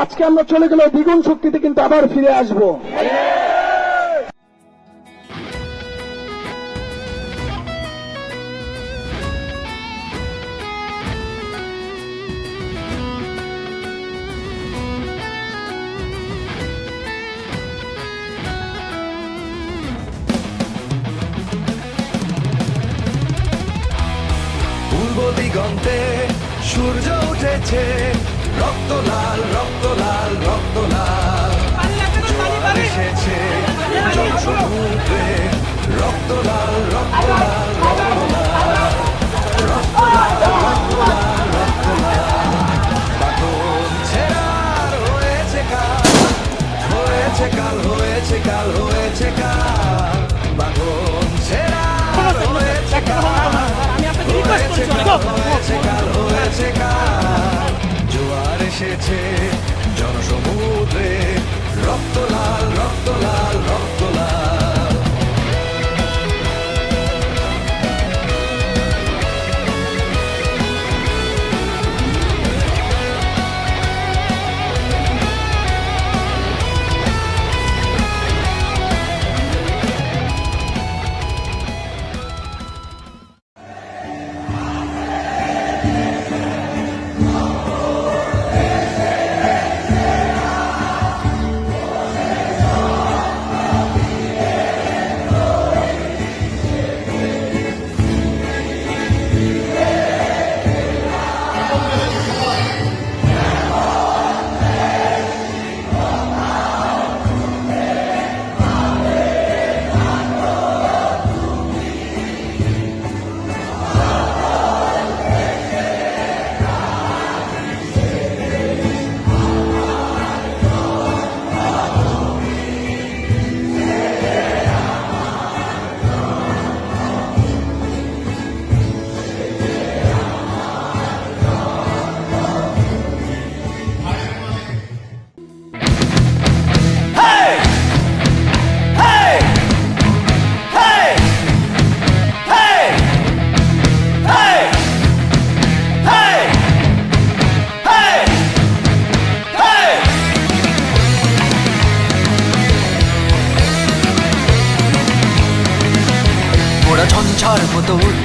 আজকে আমরা চলে গেলে দ্বিগুণ শক্তিতে কিন্তু আবার ফিরে আসব। পূর্ব দিগন্তে সূর্য উঠেছে। রক্ত লাল রক্ত লাল রক্ত লাল। জোয়ার এসেছে রক্ত লাল রক্ত লাল এসেছে। জনসমুদ্রে রক্ত লাল রক্ত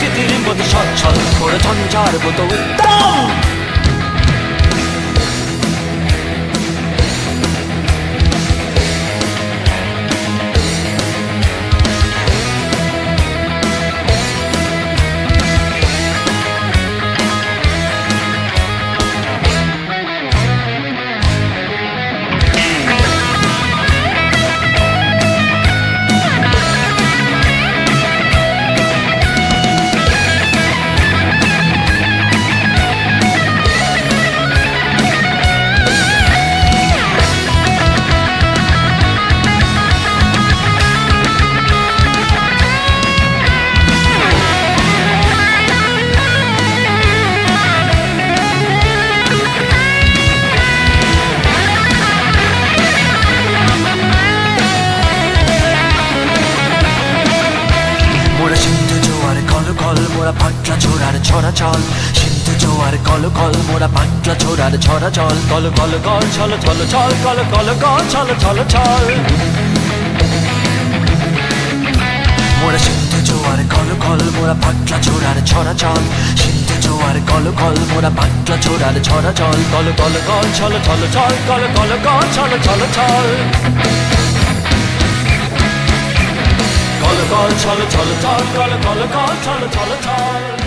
প্রকৃতির মতো সচ্ছল মোরা ঝঞ্ঝার মতো উত্তম। মোরা পাটলা ছোড়ার ছড়া চল, সিন্ধু জোয়ার কল কল, মোরা পাটলা ছোড়ার ছড়া চল, কল কল কল, ছল ছল ছল, কল কল কল, ছল ছল ছল। মোরা সিন্ধু জোয়ার কল কল, মোরা পাটলা ছোড়ার ছড়া চল, সিন্ধু জোয়ার কল কল, মোরা পাট্টা ছোড়ার ছড়া চল, কল কল কল, ছল ছল ছল, কল কল কল, ছল ছল ছল। কল কল ছল ছল ছল কল কল কল ছল ছল ছল